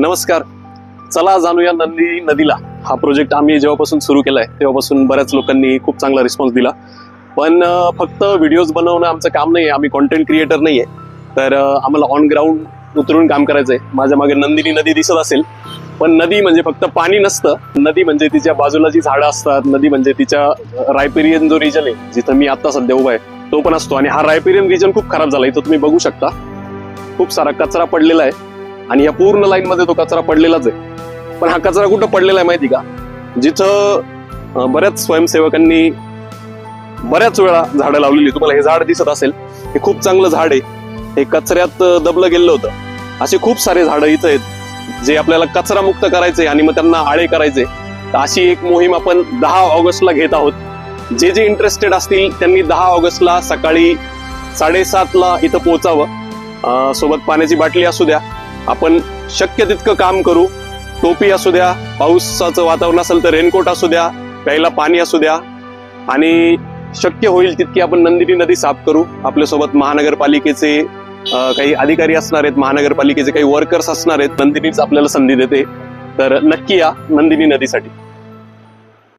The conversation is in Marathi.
नमस्कार. चला जाणूया नंदी नदीला. हा प्रोजेक्ट आम्ही जेव्हापासून सुरू केलाय तेव्हापासून बऱ्याच लोकांनी खूप चांगला रिस्पॉन्स दिला. पण फक्त व्हिडिओज बनवणं आमचं काम नाही आहे आम्ही कॉन्टेंट क्रिएटर नाही आहे तर आम्हाला ऑन ग्राउंड उतरून काम करायचंय. माझ्या मागे नंदिनी नदी दिसत असेल. पण नदी म्हणजे फक्त पाणी नसतं. नदी म्हणजे तिच्या बाजूला जी झाडं असतात नदी म्हणजे तिच्या रायपेरियन जो रिजन आहे जिथं मी आता सध्या उभा आहे तो पण असतो. आणि हा रायपेरियन रिजन खूप खराब झाला इथं तुम्ही बघू शकता. खूप सारा कचरा पडलेला आहे. आणि या पूर्ण लाईन मध्ये तो कचरा पडलेलाच आहे. पण हा कचरा कुठं पडलेला आहे माहिती का? जिथं बऱ्याच स्वयंसेवकांनी बऱ्याच वेळा झाडं लावलेली. तुम्हाला हे झाड दिसत असेल हे खूप चांगलं झाड आहे. हे कचऱ्यात दबलं गेलं होतं. असे खूप सारे झाडं इथं आहेत जे आपल्याला कचरा मुक्त करायचे आणि मग त्यांना आळे करायचे तर अशी एक मोहीम आपण दहा ऑगस्टला घेत आहोत. जे जे इंटरेस्टेड असतील त्यांनी दहा ऑगस्टला सकाळी साडेसातला इथं पोहोचावं. सोबत पाण्याची बाटली असू द्या आपण शक्य तितकं काम करू. टोपी असू द्या पावसाचं वातावरण असेल तर रेनकोट असू द्या प्यायला पाणी असू द्या. आणि शक्य होईल तितकी आपण नंदिनी नदी साफ करू. आपल्यासोबत महानगरपालिकेचे काही अधिकारी असणार आहेत महानगरपालिकेचे काही वर्कर्स असणार आहेत. नंदिनीच आपल्याला संधी देते. तर नक्की या नंदिनी नदीसाठी.